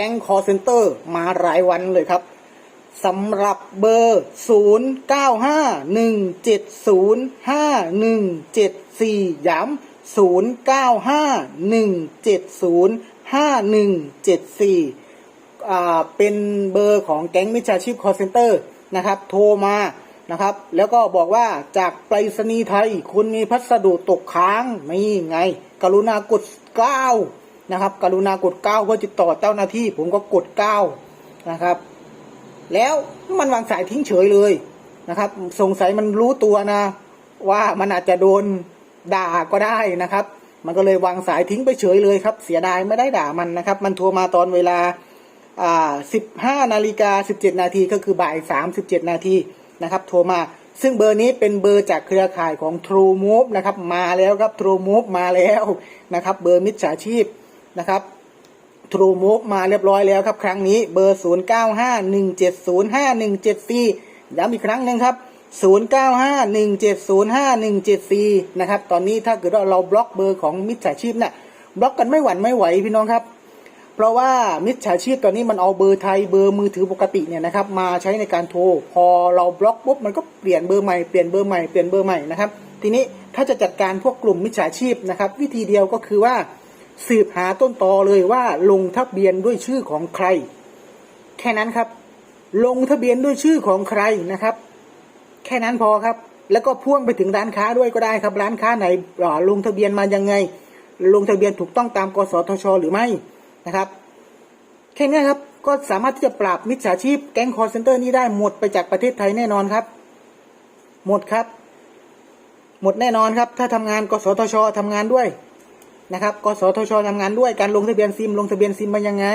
แก๊งคอเซ็นเตอร์มารายวันเลยครับสำหรับเบอร์ 0 9 5 1 7 0 5 1 7 4 ย้ำ0 9 5 1 7 0 5 1 7 4เป็นเบอร์ของแก๊งมิจฉาชีพคอเซ็นเตอร์นะครับ โทรมานะครับ แล้วก็บอกว่าจากไปรษณีย์ไทย คุณมีพัสดุตกค้างนี่ไง กรุณากด 9 นะครับ กรุณากด9เพื่อติดต่อเจ้าหน้าที่ ผมก็กด9นะครับ แล้วมันวางสายทิ้งเฉยเลยนะครับ สงสัยมันรู้ตัวนะ ว่ามันอาจจะโดนด่าก็ได้นะครับ มันก็เลยวางสายทิ้งไปเฉยเลยครับ เสียดายไม่ได้ด่ามันนะครับ มันโทรมาตอนเวลาอ่า15นาฬิกา17นาทีก็คือบ่าย37นาทีนะครับ โทรมาซึ่งเบอร์นี้เป็นเบอร์จากเครือข่ายของ True Move นะครับ มาแล้วครับ True Move มาแล้วนะครับ เบอร์มิจฉาชีพ นะครับ True Move มาเรียบร้อยแล้วครับ ครั้งนี้เบอร์ 0951705174 ย้ำอีกครั้งหนึ่งครับ 0951705174 นะครับ ตอนนี้ถ้าเกิดว่าเราบล็อกเบอร์ของมิจฉาชีพเนี่ยบล็อกกันไม่หวั่นไม่ไหวพี่น้องครับ เพราะว่ามิจฉาชีพตอนนี้มันเอาเบอร์ไทยเบอร์มือถือปกติเนี่ยนะครับมาใช้ในการโทร พอเราบล็อกปุ๊บมันก็เปลี่ยนเบอร์ใหม่เปลี่ยนเบอร์ใหม่เปลี่ยนเบอร์ใหม่นะครับ ทีนี้ถ้าจะจัดการพวกกลุ่มมิจฉาชีพนะครับ วิธีเดียวก็คือว่า สืบหาต้นตอเลยว่าลงทะเบียนด้วยชื่อของใคร แค่นั้นครับ ลงทะเบียนด้วยชื่อของใครนะครับ แค่นั้นพอครับ แล้วก็พ่วงไปถึงร้านค้าด้วยก็ได้ครับ ร้านค้าไหนลงทะเบียนมายังไง ลงทะเบียนถูกต้องตามกสทช หรือไม่นะครับ แค่นี้ครับก็สามารถที่จะปราบมิจฉาชีพแก๊งคอร์เซนเตอร์นี้ได้หมดไปจากประเทศไทยแน่นอนครับ หมดครับ หมดแน่นอนครับ ถ้าทำงานกสทชทำงานด้วย นะครับ กสทชทำงานด้วยการลงทะเบียนซิม ลงทะเบียนซิมมายังไง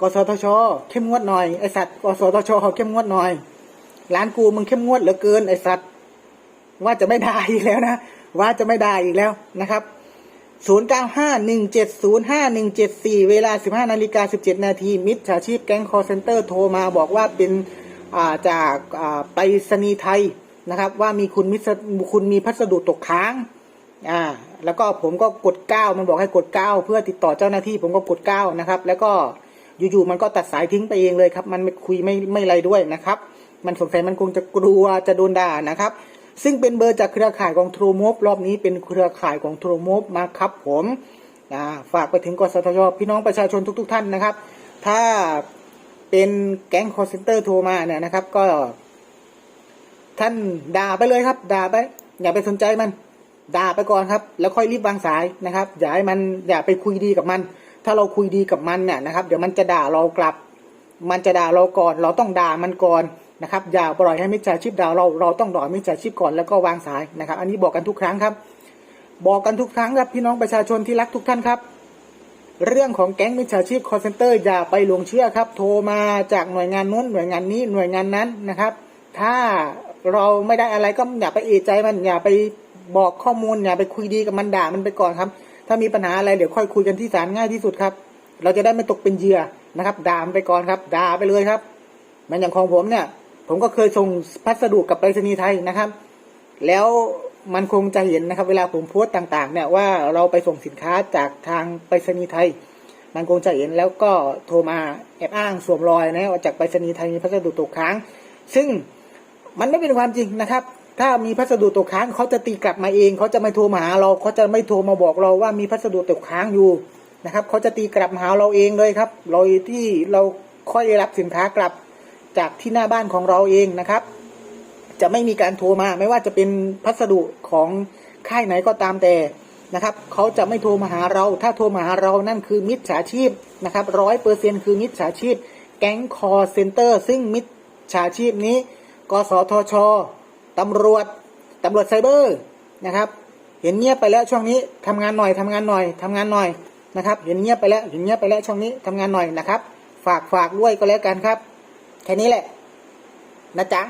กสทช เข้มงวดหน่อยไอสัตว์ กสทชเข้มงวดหน่อย ร้านกูมึงเข้มงวดเหลือเกินไอสัตว์ ว่าจะไม่ได้อีกแล้วนะ ว่าจะไม่ได้อีกแล้วนะครับ0951705174 เวลา 15นาฬิกา17 นาที มิจฉาชีพแก๊งคอร์เซนเตอร์โทรมาบอกว่าเป็นอ่าจากอ่าไปรษณีย์ไทยนะครับ ว่ามีคุณมิสคุณมีพัสดุตกค้าง อ่าแล้วก็ผมก็กด9มันบอกให้กด9เพื่อติดต่อเจ้าหน้าที่ ผมก็กด9นะครับ แล้วก็อยู่ๆมันก็ตัดสายทิ้งไปเองเลยครับ มันไม่คุยไม่ไม่อะไรด้วยนะครับ มันสงสัยมันคงจะกลัวจะโดนด่านะครับ ซึ่งเป็นเบอร์จากเครือข่ายของ True Move รอบนี้เป็นเครือข่ายของ True Move มาครับผมฝากไปถึงกสทชพี่น้องประชาชนทุก ๆ ท่านนะครับ ถ้าเป็นแก๊งคอร์เซนเตอร์โทรมาเนี่ยนะครับ ก็ ท่านด่าไปเลยครับ ด่าไป อย่าไปสนใจมัน ด่าไปก่อนครับ แล้วค่อยรีบวางสายนะครับ อย่าให้มันอย่าไปคุยดีกับมัน ถ้าเราคุยดีกับมันเนี่ยนะครับ เดี๋ยวมันจะด่าเรากลับ มันจะด่าเราก่อน เราต้องด่ามันก่อนนะครับ อย่าปล่อยให้มิจฉาชีพด่าเราเราต้องด่ามิจฉาชีพก่อนแล้วก็วางสายนะครับ อันนี้บอกกันทุกครั้งครับ บอกกันทุกครั้งครับพี่น้องประชาชนที่รักทุกท่านครับ เรื่องของแก๊งมิจฉาชีพคอร์เซนเตอร์อย่าไปหลงเชื่อครับ โทรมาจากหน่วยงานนู้นหน่วยงานนี้หน่วยงานนั้นนะครับ ถ้าเราไม่ได้อะไรก็อย่าไปเอะใจมันอย่าไป บอกข้อมูลอย่าไปคุยดีกับมันด่ามันไปก่อนครับ ถ้ามีปัญหาอะไรเดี๋ยวค่อยคุยกันที่ศาลง่ายที่สุดครับ เราจะได้ไม่ตกเป็นเหยื่อนะครับ ด่ามันไปก่อนครับ ด่าไปเลยครับ มันอย่างของผมเนี่ย ผมก็เคยส่งพัสดุกับไปรษณีย์ไทยนะครับ แล้วมันคงจะเห็นนะครับ เวลาผมโพสต์ต่าง ๆ เนี่ยว่าเราไปส่งสินค้าจากทางไปรษณีย์ไทย มันคงจะเห็นแล้วก็โทรมาแอบอ้างสวมรอยนะว่าจากไปรษณีย์ไทยมีพัสดุตกค้าง ซึ่งมันไม่เป็นความจริงนะครับ ถ้ามีพัสดุตกค้างเขาจะตีกลับมาเองเขาจะไม่โทรมาหาเราเขาจะไม่โทรมาบอกเราว่ามีพัสดุตกค้างอยู่นะครับเขาจะตีกลับมาหาเราเองเลยครับโดยที่เราค่อยรับสินค้ากลับจากที่หน้าบ้านของเราเองนะครับ จะไม่มีการโทรมาไม่ว่าจะเป็นพัสดุของค่ายไหนก็ตามแต่นะครับเขาจะไม่โทรมาหาเรา ถ้าโทรมาหาเรานั่นคือมิจฉาชีพนะครับร้อยเปอร์เซ็นคือมิจฉาชีพ แก๊งคอเซ็นเตอร์ ซึ่งมิจฉาชีพนี้ กสทช ตำรวจตำรวจไซเบอร์นะครับ เห็นเงียบไปแล้วช่วงนี้ทำงานหน่อยทำงานหน่อยทำงานหน่อยนะครับ เห็นเงียบไปแล้วเห็นเงียบไปแล้วช่วงนี้ทำงานหน่อยนะครับ ฝากฝากด้วยก็แล้วกันครับ แค่นี้แหละ นะจ๊ะ